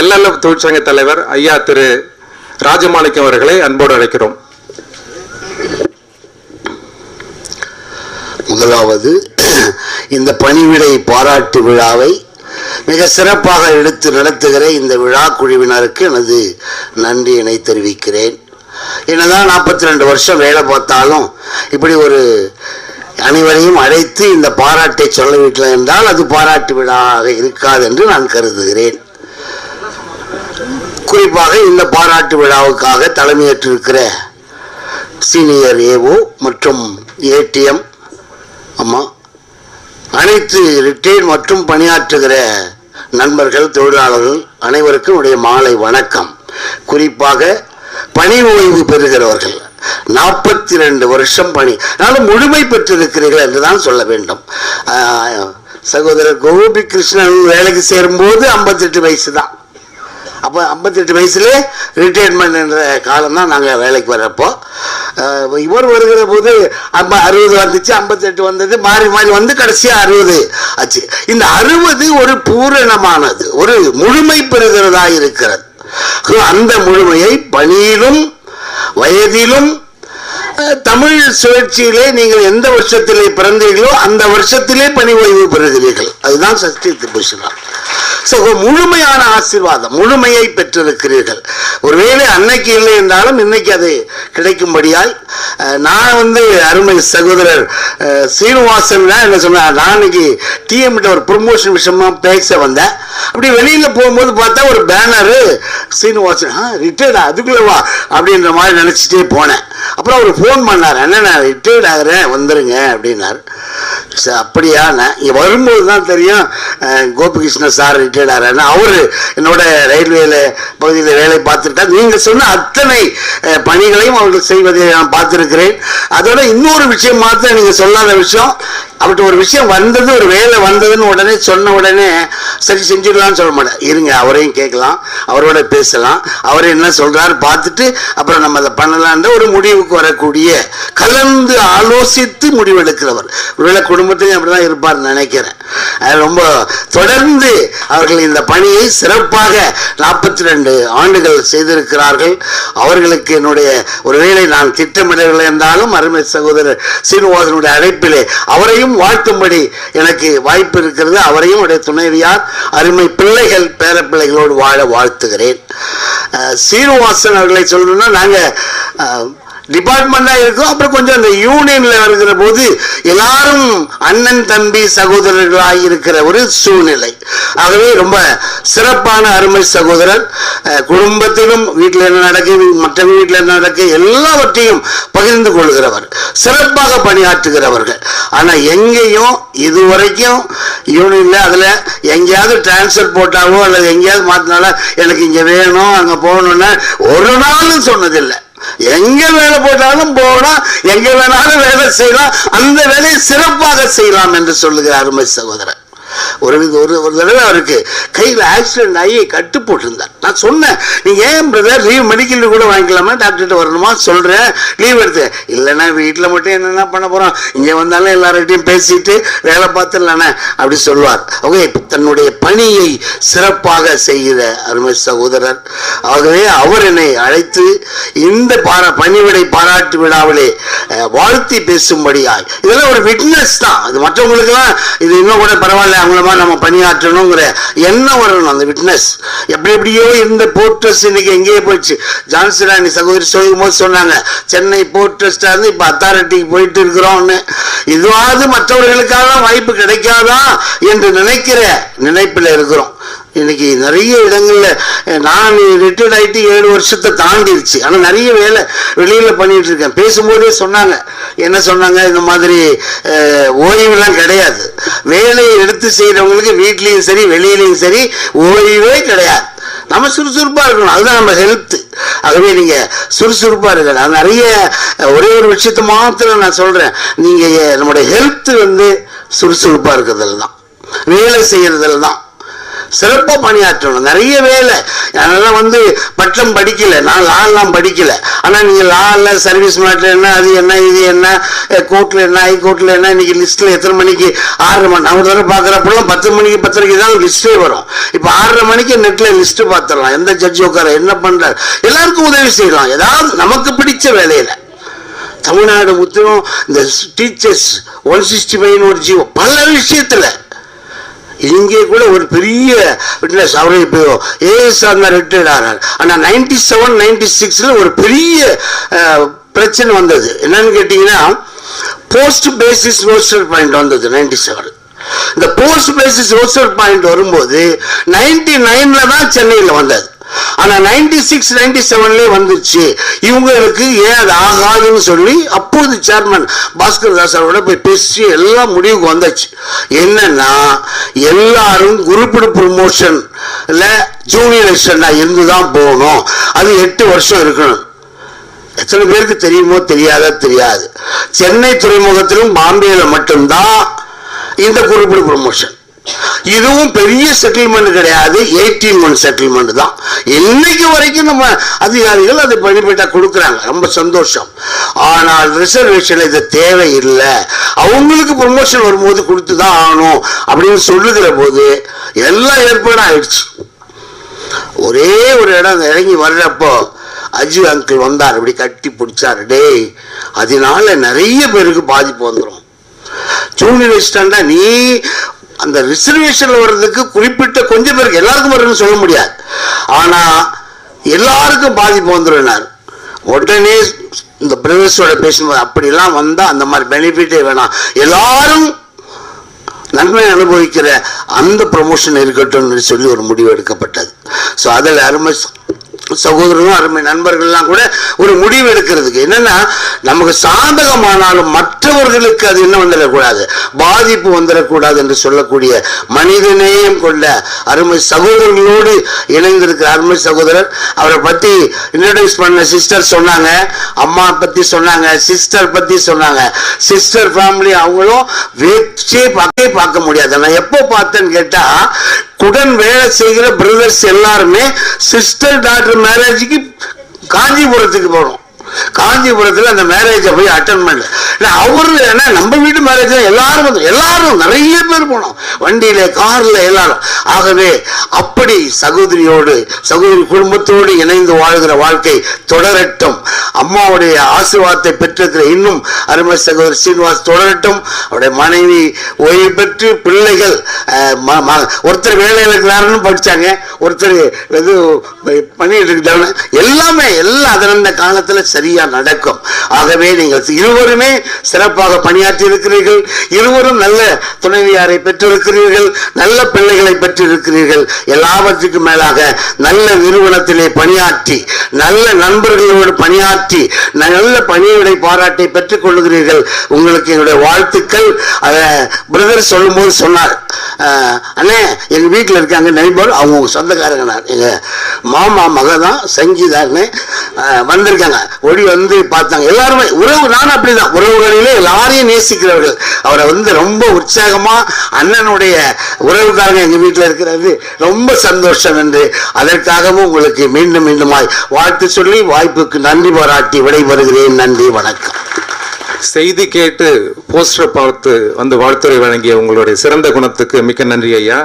LLF தொழிற்சங்க தலைவர் ஐயா திரு ராஜமாணிக்கம் அவர்களை அன்போடு அழைக்கிறோம். முதலாவது இந்த பணிவிடை பாராட்டு விழாவை மிக சிறப்பாக எடுத்து நடத்துகிற இந்த விழா குழுவினருக்கு எனது நன்றியினை தெரிவிக்கிறேன். என்னதான் நாற்பத்தி ரெண்டு வருஷம் வேலை பார்த்தாலும் இப்படி ஒரு அனைவரையும் அழைத்து இந்த பாராட்டை சொல்லவிட்டேன் என்றால் அது பாராட்டு விழாவாக இருக்காது என்று நான் கருதுகிறேன். குறிப்பாக இந்த பாராட்டு விழாவுக்காக தலைமையேற்றிருக்கிற சீனியர் ஏஓ மற்றும் ஏடிஎம் ஆமாம் அனைத்து ரிட்டையர் மற்றும் பணியாற்றுகிற நண்பர்கள் தொழிலாளர்கள் அனைவருக்கும் உடைய மாலை வணக்கம். குறிப்பாக பணி ஓய்வு பெறுகிறவர்கள் நாற்பத்தி ரெண்டு வருஷம் பணி அதனால் முழுமை பெற்றிருக்கிறீர்கள் என்று தான் சொல்ல வேண்டும். சகோதரர் கோபி கிருஷ்ணன் வேலைக்கு சேரும்போது ஐம்பத்தெட்டு வயசு தான் அப்போ ஐம்பத்தெட்டு வயசுலேயே ரிட்டையர்மெண்ட் என்ற காலம் தான் நாங்கள் வேலைக்கு வர்றப்போ. இவர் வருகிற போது ஐம்ப அறுபது வந்துச்சு ஐம்பத்தெட்டு வந்தது மாறி மாறி வந்து கடைசியாக அறுபது ஆச்சு. இந்த அறுபது ஒரு பூரணமானது ஒரு முழுமை பெறுகிறதா இருக்கிறது. அந்த முழுமையை பணியிலும் வயதிலும் தமிழ் சுழற்சியிலே நீங்கள் எந்த வருஷத்திலே பிறந்தீர்களோ அந்த வருஷத்திலே பணி ஓய்வு பெறுகிறீர்கள். அதுதான் சஷ்டி பூஷணா முழுமையான ஆசீர்வாதம் முழுமையை பெற்றிருக்கிறீர்கள். ஒருவேளை அன்னைக்கு இல்லை என்றாலும் இன்னைக்கு அது கிடைக்கும்படியாய் நான் வந்து அருமை சகோதரர் சீனிவாசன் தான் என்ன சொன்னார் நான் இன்னைக்கு டிஎம்கிட்ட ஒரு ப்ரொமோஷன் விஷயமா பேச வந்தேன். அப்படி வெளியில் போகும்போது பார்த்தா ஒரு பேனரு சீனிவாசன் ஆ ரிட்டையர்டா அதுக்குள்ளவா அப்படின்ற மாதிரி நினச்சிட்டே போனேன். அப்புறம் அவர் ஃபோன் பண்ணார் என்ன நான் ரிட்டையர்ட் ஆகிறேன் வந்துருங்க அப்படின்னார். சரி அப்படியா? நான் இங்கே வரும்போது தான் தெரியும் கோபிகிருஷ்ணன் கோபிகிருஷ்ண சார் ரிட்டையர்ட் ஆகிறேன்னு அவர் என்னோட ரயில்வேல பகுதியில் வேலை பார்த்துருக்கார் நீங்கள் சொன்ன அத்தனை பணிகளையும் அவர்கள் செய்வதை நான் பார்த்துருக்கிறேன். அதோட இன்னொரு விஷயம் மாத்திரம் நீங்கள் சொல்லாத விஷயம் அவர்கிட்ட ஒரு விஷயம் வந்தது ஒரு வேலை வந்ததுன்னு உடனே சொன்ன உடனே சரி செஞ்சிடலாம்னு சொல்ல மாட்டேன் இருங்க அவரையும் கேட்கலாம் அவரோட பேசலாம் அவர் என்ன சொல்கிறாரு பார்த்துட்டு அப்புறம் நம்ம அதை பண்ணலான்ற ஒரு முடிவுக்கு வரக்கூடிய கலந்து ஆலோசித்து முடிவெடுக்கிறவர். ஒருவேளை குடும்பத்திலையும் அப்படிதான் இருப்பார் நினைக்கிறேன். ரொம்ப தொடர்ந்து அவர்கள் இந்த பணியை சிறப்பாக நாற்பத்தி ரெண்டு ஆண்டுகள் செய்திருக்கிறார்கள். அவர்களுக்கு என்னுடைய ஒருவேளை நான் திட்டமிடவில்லை என்றாலும் அருமை சகோதரர் சீனிவாசனுடைய அழைப்பிலே அவரையும் வாழ்த்தும்படி எனக்கு வாய்ப்பு இருக்கிறது. அவரையும் உடைய துணைவியார் அருமை பிள்ளைகள் பேர பிள்ளைகளோடு வாழ வாழ்த்துகிறேன். சீனிவாசன் அவர்களை சொல்லணும்னா நாங்கள் டிபார்ட்மெண்ட்டாக இருக்கும் அப்புறம் கொஞ்சம் அந்த யூனியனில் இருக்கிற போது எல்லாரும் அண்ணன் தம்பி சகோதரர்களாக இருக்கிற ஒரு சூழ்நிலை. ஆகவே ரொம்ப சிறப்பான அருமை சகோதரர். குடும்பத்திலும் வீட்டில் என்ன நடக்குது மற்ற வீட்டில் என்ன நடக்கு எல்லாவற்றையும் பகிர்ந்து கொள்கிறவர். சிறப்பாக பணியாற்றுகிறவர்கள். ஆனால் எங்கேயும் இதுவரைக்கும் யூனியனில் அதில் எங்கேயாவது டிரான்ஸ்ஃபர் போட்டாவோ அல்லது எங்கேயாவது மாற்றினாலும் எனக்கு இங்கே வேணும் அங்கே போகணும்னு ஒரு நாளும் சொன்னதில்லை. எங்க வேலை போட்டாலும் போகலாம் எங்க வேணாலும் வேலை செய்யலாம் அந்த வேலையை சிறப்பாக செய்யலாம் என்று சொல்லுகிறார் அருமை சகோதரர். ஒரு இது- ஒரு ஒரு தடவை அவருக்கு கையில் ஆக்சிடென்ட் ஆகி கட்டு போட்டிருந்தார் நான் சொன்னேன் நீ ஏன் பிரதர் லீவ் மெடிக்கல் கூட வாங்கிக்கலாமா? டாக்டர்கிட்ட வரணுமா? சொல்றேன். லீவ் எடுத்து. இல்லைன்னா வீட்டில் மட்டும் என்னென்ன பண்ண போகிறோம் இங்க வந்தாலும் எல்லார்கிட்டையும் பேசிட்டு வேலை பார்த்துடலானே அப்படி சொல்வார் ஓகே தன்னுடைய பணியை சிறப்பாக செய்கிற அருமை சகோதரர். ஆகவே அவர் என்னை அழைத்து இந்த பாரா பணிவிடை பாராட்டு விழாவிலே வாழ்த்தி பேசும்படியாய். இதெல்லாம் ஒரு விட்னஸ் தான். அது மற்றவங்களுக்கெல்லாம் இது இன்னும் கூட பரவாயில்ல அவங்கள மூலமாக நம்ம பணியாற்றணுங்கிற எண்ணம் வரணும் அந்த விட்னஸ் எப்படி எப்படியோ இருந்த போர்ட்ரஸ் இன்னைக்கு எங்கேயே போயிடுச்சு. ஜான்சி ராணி சகோதரி சொல்லும் போது சொன்னாங்க சென்னை போர்ட்ரஸ்டா இருந்து இப்போ அத்தாரிட்டிக்கு போயிட்டு இருக்கிறோம்னு. இதுவாவது மற்றவர்களுக்காக வாய்ப்பு கிடைக்காதா என்று நினைக்கிற நினைப்பில் இருக்கிறோம். இன்னைக்கு நிறைய இடங்கள்ல நான் ரிட்டையர்ட் ஆயிட்டு ஏழு வருஷத்தை தாண்டிடுச்சு ஆனால் நிறைய வேலை வெளியில் பண்ணிட்டு இருக்கேன். பேசும்போதே சொன்னாங்க என்ன சொன்னாங்க? இந்த மாதிரி ஓய்வுலாம் கிடையாது. வேலையை எடுத்து செய்கிறவங்களுக்கு வீட்லேயும் சரி வெளியிலையும் சரி ஓய்வே கிடையாது. நம்ம சுறுசுறுப்பாக இருக்கணும். அதுதான் நம்ம ஹெல்த்து ஆகவே நீங்கள் சுறுசுறுப்பாக இருக்கணும் நிறைய ஒரே ஒரு விஷயத்தை மாத்திரம் நான் சொல்கிறேன் நீங்கள் நம்முடைய ஹெல்த்து வந்து சுறுசுறுப்பாக இருக்கிறதுல தான் வேலை செய்கிறதுல தான் சிறப்பாக பணியாற்றணும். நிறைய வேலை. அதெல்லாம் வந்து பட்டம் படிக்கல. நான் லாலாம் படிக்கல. ஆனால் நீங்கள் லால சர்வீஸ் மேட்டில் என்ன அது என்ன இது என்ன கோர்ட்டில் என்ன ஹை கோர்ட்டில் என்ன இன்னைக்கு லிஸ்ட்டில் எத்தனை மணிக்கு ஆறரை மணி நான் ஒரு தடவை பார்க்குறப்பெல்லாம் பத்து மணிக்கு பத்தரைக்கு தான் லிஸ்ட்டே வரும். இப்போ ஆறரை மணிக்கு நெட்டில் லிஸ்ட்டு பார்த்துடலாம். எந்த ஜட்ஜ் உட்கார என்ன பண்ணுறாரு எல்லாருக்கும் உதவி செய்யலாம். ஏதாவது நமக்கு பிடிச்ச வேலையில். தமிழ்நாடு முத்திரம் இந்த டீச்சர்ஸ் ஒன் சிக்ஸ்டி ஃபைவ் ஒரு ஜீவோ. பல விஷயத்தில் இங்கே கூட ஒரு பெரிய விட்னஸ் அவர் இப்போ ஏஎஸ் தான் ரிட்டையர்ட் ஆனார். ஆனால் நைன்டி செவன் நைன்டி சிக்ஸில் ஒரு பெரிய பிரச்சனை வந்தது. என்னன்னு கேட்டிங்கன்னா போஸ்ட் பேசிஸ் ரோஸ்டர் பாயிண்ட் வந்தது நைன்டி செவன் இந்த போஸ்ட் பேசிஸ் ரோஸ்டர் பாயிண்ட் வரும்போது நைன்டி நைன்ல தான் சென்னையில் வந்தது. ஆனா நைன்டி சிக்ஸ் நைன்டி செவன்லயே வந்துருச்சு. இவங்களுக்கு ஏன் அது ஆகாதுன்னு சொல்லி அப்போது சேர்மன் பாஸ்கர் தாஸ் அவரோட போய் பேசி எல்லாம் முடிவுக்கு வந்தாச்சு. என்னன்னா எல்லாரும் குரூப்டு ப்ரொமோஷன்ல ஜூனியர் இருந்து தான் போகணும். அது எட்டு வருஷம் இருக்கணும். எத்தனை பேருக்கு தெரியுமோ தெரியாதா தெரியாது. சென்னை துறைமுகத்திலும் பாம்பேயில் மட்டும்தான் இந்த குறிப்பிட ப்ரொமோஷன் இதுவும் பெரிய செட்டில்மெண்ட் கிடையாது எயிட்டீன் மந்த் செட்டில்மெண்ட் தான். இன்னைக்கு வரைக்கும் நம்ம அதிகாரிகள் அதை பெனிஃபிட்டா கொடுக்குறாங்க. ரொம்ப சந்தோஷம். ஆனால் ரிசர்வேஷன் இது தேவையில்லை. அவங்களுக்கு ப்ரொமோஷன் வரும்போது கொடுத்து தான் ஆகணும் அப்படின்னு சொல்லுகிற போது எல்லாம் ஏற்பாடு ஆயிடுச்சு ஒரே ஒரு இடம் அந்த இறங்கி வர்றப்போ அஜி அங்கிள் வந்தார். இப்படி கட்டி பிடிச்சாரு. டேய் அதனால நிறைய பேருக்கு பாதிப்பு வந்துடும் சூழ்நிலை ஸ்டாண்டா நீ அந்த ரிசர்வேஷனில் வர்றதுக்கு குறிப்பிட்ட கொஞ்சம் பேருக்கு எல்லாருக்கும் வரும்னு சொல்ல முடியாது. ஆனால் எல்லாருக்கும் பாதிப்பு வந்துருனார் உடனே இந்த பிரதர்ஸோட பேசும்போது அப்படிலாம் வந்தால் அந்த மாதிரி பெனிஃபிட்டே வேணாம். எல்லாரும் நன்மை அனுபவிக்கிற அந்த ப்ரொமோஷன் இருக்கட்டும்னு சொல்லி ஒரு முடிவு எடுக்கப்பட்டது. ஸோ அதில் அருமை சகோதரரும் அருமை நண்பர்கள்லாம் கூட ஒரு முடிவு எடுக்கிறதுக்கு. என்னன்னா நமக்கு சாதகமானாலும் மற்றவர்களுக்கு அது என்ன வந்துடக்கூடாது. பாதிப்பு வந்துடக்கூடாது என்று சொல்லக்கூடிய மனிதநேயம் கொண்ட அருமை சகோதரர்களோடு இணைந்திருக்கிற அருமை சகோதரர் அவரை பத்தி இன்ட்ரடியூஸ் பண்ண சிஸ்டர் சொன்னாங்க அம்மா பத்தி சொன்னாங்க சிஸ்டர் பத்தி சொன்னாங்க. சிஸ்டர் ஃபேமிலி அவங்களும் வச்சே பார்க்கவே பார்க்க முடியாது. நான் எப்போ பார்த்தேன்னு கேட்டா உடன் வேலை செய்கிற பிரதர்ஸ் எல்லாருமே சிஸ்டர் டாக்டர் மேரேஜுக்கு காஞ்சிபுரத்துக்கு போனோம் காஞ்சிபுரத்தில் அந்த மேரேஜை போய் அட்டன் பண்ணல. இல்லை அவரு ஏன்னா நம்ம வீட்டு மேரேஜ் எல்லாரும் வந்து எல்லாரும் நிறைய பேர் போனோம். வண்டியில கார்ல எல்லாரும். ஆகவே அப்படி சகோதரியோடு சகோதரி குடும்பத்தோடு இணைந்து வாழ்கிற வாழ்க்கை தொடரட்டும். அம்மாவுடைய ஆசீர்வாதத்தை பெற்றிருக்கிற இன்னும் அருமை சகோதரி சீனிவாஸ் தொடரட்டும். அவருடைய மனைவி ஓய்வு பெற்று பிள்ளைகள் ஒருத்தர் வேலையில் இருக்கிறாருன்னு படிச்சாங்க. ஒருத்தர் இது பண்ணிட்டு இருக்காங்க எல்லாமே எல்லாம் அதனந்த காலத்துல சரியா நடக்கும். ஆகவே நீங்கள் இருவருமே சிறப்பாக பணியாற்றி இருக்கிறீர்கள். இருவரும் நல்ல துணைவியாரை பெற்றிருக்கிறீர்கள். நல்ல பிள்ளைகளை பெற்றிருக்கிறீர்கள். எல்லாவற்றுக்கும் மேலாக நல்ல நிறுவனத்திலே பணியாற்றி நல்ல நண்பர்களோடு பணியாற்றி நல்ல பணியிடை பாராட்டை பெற்றுக் கொள்ளுகிறீர்கள். உங்களுக்கு என்னுடைய வாழ்த்துக்கள். அதை பிரதர் சொல்லும்போது சொன்னார். அண்ணே எங்கள் வீட்டில் இருக்காங்க நெய்பர் அவங்க சொந்தக்காரங்கண்ணா சொந்தக்காரங்க நான். மாமா மக தான் சங்கீதான்னு வந்திருக்காங்க. ஓடி வந்து பார்த்தாங்க. எல்லாருமே உறவு நானும் அப்படிதான். உறவுகளிலே எல்லாரையும் நேசிக்கிறவர்கள். அவரை வந்து ரொம்ப உற்சாகமாக அண்ணனுடைய உறவுக்காரங்க எங்கள் வீட்டில் இருக்கிறது. ரொம்ப சந்தோஷம் என்று அதற்காகவும் உங்களுக்கு மீண்டும் மீண்டுமாய் வாழ்த்து சொல்லி வாய்ப்புக்கு நன்றி பாராட்டி விடைபெறுகிறேன். நன்றி வணக்கம். செய்தி கேட்டு போஸ்டர் பார்த்து வந்து வாழ்த்துறை வழங்கிய உங்களுடைய சிறந்த குணத்துக்கு மிக்க நன்றி ஐயா.